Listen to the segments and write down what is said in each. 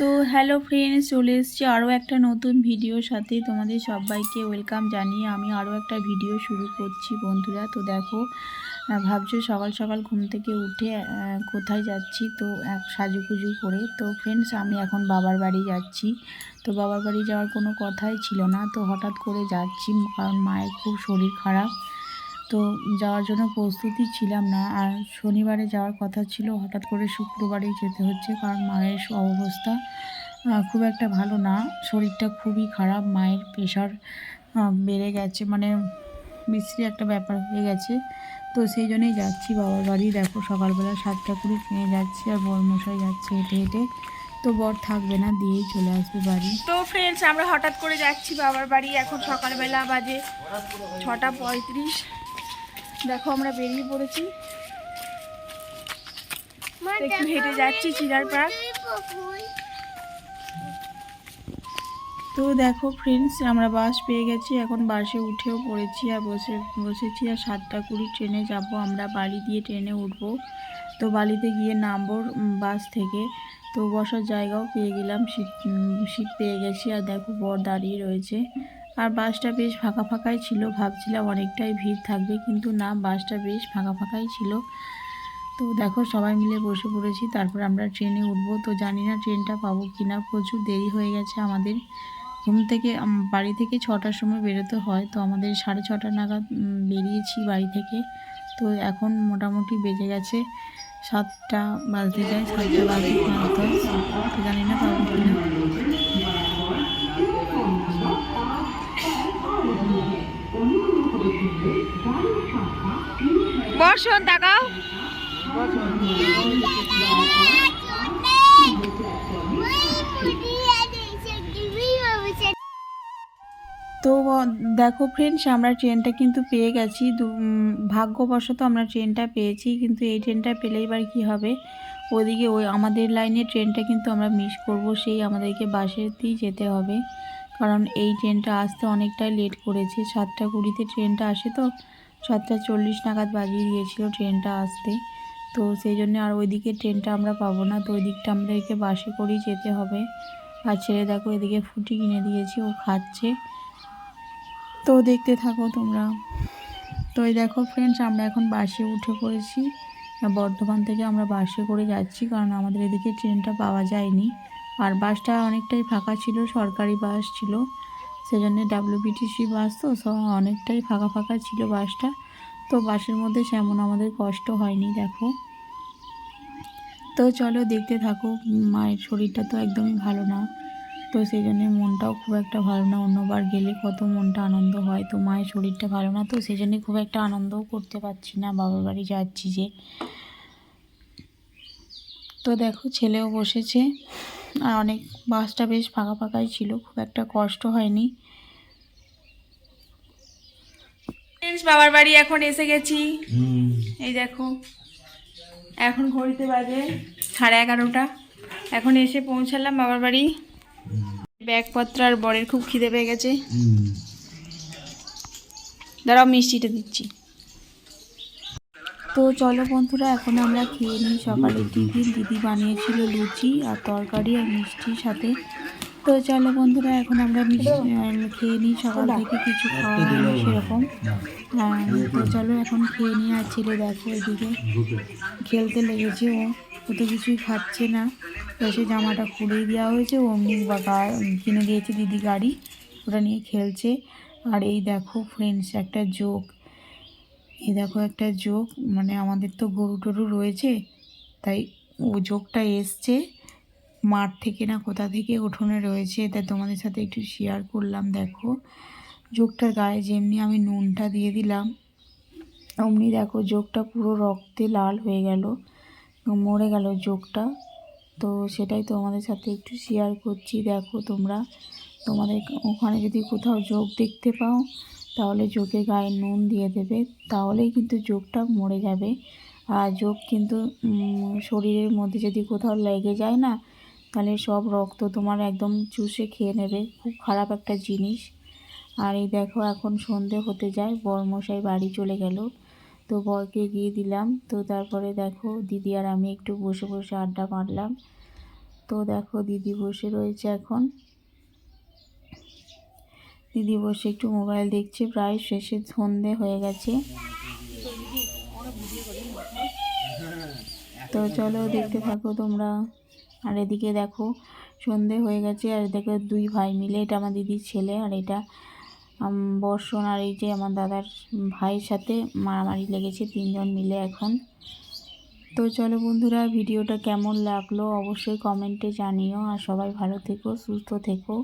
তো hello friends চলে এসেছি আরও একটা নতুন ভিডিওর সাথে। তোমাদের সবাইকে ওয়েলকাম জানিয়ে আমি আরও একটা ভিডিও শুরু করছি বন্ধুরা। তো দেখো ভাবছ সকাল সকাল ঘুম থেকে উঠে কোথায় যাচ্ছি? তো এক সাজুগুজু করে। তো ফ্রেন্ডস আমি এখন বাবার বাড়ি যাচ্ছি। তো বাবার বাড়ি যাওয়ার কোনো কথাই ছিল না। তো হঠাৎ করে যাচ্ছি, কারণ মায়ের খুব শরীর খারাপ। তো যাওয়ার জন্য প্রস্তুতি ছিলাম না। আর শনিবারে যাওয়ার কথা ছিল, হঠাৎ করে শুক্রবারেই যেতে হচ্ছে কারণ মায়ের অবস্থা খুব একটা ভালো না। শরীরটা খুবই খারাপ, মায়ের প্রেশার বেড়ে গেছে মানে বিশ্রী একটা ব্যাপার হয়ে গেছে। তো সেই জন্যই যাচ্ছি, বাবার বাড়ি। দেখো সকালবেলা সাতটা কুড়ি কিনে যাচ্ছি আর বরমশাই যাচ্ছে হেঁটে হেঁটে। তো বর থাকবে না, দিয়েই চলে আসবে বাড়ি। তো ফ্রেন্ডস আমরা হঠাৎ করে যাচ্ছি বাবার বাড়ি। এখন সকালবেলা বাজে ছটা পঁয়ত্রিশ। দেখো আমরা বেরিয়ে পড়েছি। একটু হেঁটে যাচ্ছি চিরার পার্ক। তো দেখো ফ্রেন্ডস আমরা বাস পেয়ে গেছি। এখন বাসে উঠেও পড়েছি আর বসে বসেছি আর সাতটা কুড়ি ট্রেনে যাব আমরা। বালি দিয়ে ট্রেনে উঠবো। তো বালিতে গিয়ে নামবো বাস থেকে। তো বসার জায়গাও পেয়ে গেলাম সিট সিট পেয়ে গেছি। আর দেখো বর দাঁড়িয়ে রয়েছে। আর বাসটা বেশ ফাঁকা ফাঁকাই ছিল, ভাবছিলাম অনেকটাই ভিড় থাকবে, কিন্তু না, বাসটা বেশ ফাঁকা ফাঁকাই ছিল। তো দেখো, সবাই মিলে বসে পড়েছি, তারপর আমরা ট্রেনে উঠবো। তো জানি না ট্রেনটা পাবো কি না প্রচুর দেরি হয়ে গেছে আমাদের। ঘুম থেকে বাড়ি থেকে ছটার সময় বেরোতে হয়, তো আমাদের সাড়ে ছটা নাগাদ বেরিয়েছি বাড়ি থেকে। তো এখন মোটামুটি বেজে গেছে সাতটা বাজতে যায়, সাতটা বাজতে জানি না পাবো কি না বর্ষণ তাকাও। তো দেখো ফ্রেন্ডস আমরা ট্রেনটা কিন্তু পেয়ে গেছি। ভাগ্যবশত আমরা ট্রেনটা পেয়েছি, কিন্তু এই ট্রেনটা পেলেই এবার কী হবে? ওদিকে ওই আমাদের লাইনে ট্রেনটা কিন্তু আমরা মিস করব, সেই আমাদেরকে বাসেতেই যেতে হবে। কারণ এই ট্রেনটা আসতে অনেকটাই লেট করেছে, সাতটা কুড়িতে ট্রেনটা আসে তো। সাতটা চল্লিশ নাগাদ বাজিয়ে দিয়েছিল ট্রেনটা আসতে। তো সেই জন্য আর ওইদিকে ট্রেনটা আমরা পাবো না, তো ওই দিকটা আমাদেরকে বাসে করেই যেতে হবে। আর ছেলে দেখো এদিকে ফুটি কিনে দিয়েছি, ও খাচ্ছে। তো দেখতে থাকো তোমরা। তো এই দেখো ফ্রেন্ডস আমরা এখন বাসে উঠে পড়েছি। বর্ধমান থেকে আমরা বাসে করে যাচ্ছি, কারণ আমাদের এদিকে ট্রেনটা পাওয়া যায়নি। আর বাসটা অনেকটাই ফাঁকা ছিল, সরকারি বাস ছিল। সেজন্য ডাব্লিউবিটিসি বাস তো সব অনেকটাই ফাঁকা ফাঁকা ছিল বাসটা তো বাসের মধ্যে সেমন আমাদের কষ্ট হয়নি, দেখো। তো চলো দেখতে থাকো, মায়ের শরীরটা তো একদমই ভালো না। তো সেই জন্যে মনটাও খুব একটা ভালো না, অন্যবার গেলে কত মনটা আনন্দ হয়। তো মায়ের শরীরটা ভালো না, তো সেই জন্যে খুব একটা আনন্দও করতে পারছি না, বাবার বাড়ি যাচ্ছি যে। তো দেখো, ছেলেও বসেছে। আর অনেক বাসটা বেশ ফাঁকা ফাঁকাই ছিল খুব একটা কষ্ট হয়নি। বাবার বাড়ি এখন এসে গেছি। এই দেখো এখন ঘড়িতে বাজে সাড়ে এগারোটা। এখন এসে পৌঁছালাম বাবার বাড়ি। ব্যাগপত্র আর বরের খুব খিদে পেয়ে গেছে। দাঁড়াও মিষ্টিটা দিচ্ছি। তো চলো বন্ধুরা এখন আমরা খেয়ে নিই সকালে টিফিন দিদি বানিয়েছিল লুচি আর তরকারি আর মিষ্টির সাথে। তো চলো বন্ধুরা এখন আমরা মিষ্টি খেয়ে নিই সকাল থেকে কিছু খাওয়া হয়নি সেরকম। হ্যাঁ তো চলো এখন খেয়ে নিই। আর ছেলে দেখো এদিকে। খেলতে লেগেছে ও। ও তো কিছুই খাচ্ছে না। তো সে জামাটা খুলেই দেওয়া হয়েছে। ও অমনি বা গা- কিনে দিয়েছে দিদি গাড়ি। ওটা নিয়ে খেলছে। আর এই দেখো ফ্রেন্ডস একটা জোক এই দেখো একটা জোক মানে আমাদের তো গরু টরু রয়েছে, তাই ও জোকটা এসছে। মাঠ থেকে না কোথা থেকে উঠোনে রয়েছে, তাই তোমাদের সাথে একটু শেয়ার করলাম, দেখো। জোকটার গায়ে যেমনি আমি নুনটা দিয়ে দিলাম, অমনি দেখো জোকটা পুরো রক্তে লাল হয়ে গেল, মরে গেল জোকটা। তো সেটাই তোমাদের সাথে একটু শেয়ার করছি, দেখো তোমরা। তোমাদের ওখানে যদি কোথাও যোগ দেখতে পাও তাহলে যোগে গায়ে নুন দিয়ে দেবে, তাহলেই কিন্তু যোগটা মরে যাবে। আর যোগ কিন্তু শরীরের মধ্যে যদি কোথাও লেগে যায় না, তাহলে সব রক্ত তোমার একদম চুষে খেয়ে নেবে। খুব খারাপ একটা জিনিস। আর এই দেখো, এখন সন্ধে হতে যায়, বরমশাই বাড়ি চলে গেল। তো বরকে গিয়ে দিলাম। তো তারপরে দেখো, দিদি আর আমি একটু বসে বসে আড্ডা মারলাম। তো দেখো, দিদি বসে রয়েছে এখন। দিদি বসে একটু মোবাইল দেখছে, প্রায় শেষে সন্ধে হয়ে গেছে। তো চলো দেখতে থাকো তোমরা। আর এদিকে দেখো, সন্ধে হয়ে গেছে, আর দেখো দুই ভাই মিলে, এটা আমার দিদির ছেলে আর এটা বর্ষণ আর এই যে আমার দাদার ভাইয়ের সাথে মারামারি লেগেছে, তিনজন মিলে এখন। তো চলো বন্ধুরা, ভিডিওটা কেমন লাগল অবশ্যই কমেন্টে জানিও, আর সবাই ভালো থেকো, সুস্থ থেকো।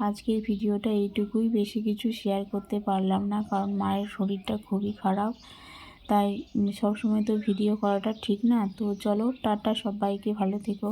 আজকের ভিডিওটা এইটুকুই। বেশি কিছু শেয়ার করতে পারলাম না, কারণ মায়ের শরীরটা খুবই খারাপ। তাই সবসময় তো ভিডিও করাটা ঠিক না। তো চলো, টাটা সবাইকে, ভালো থেকো।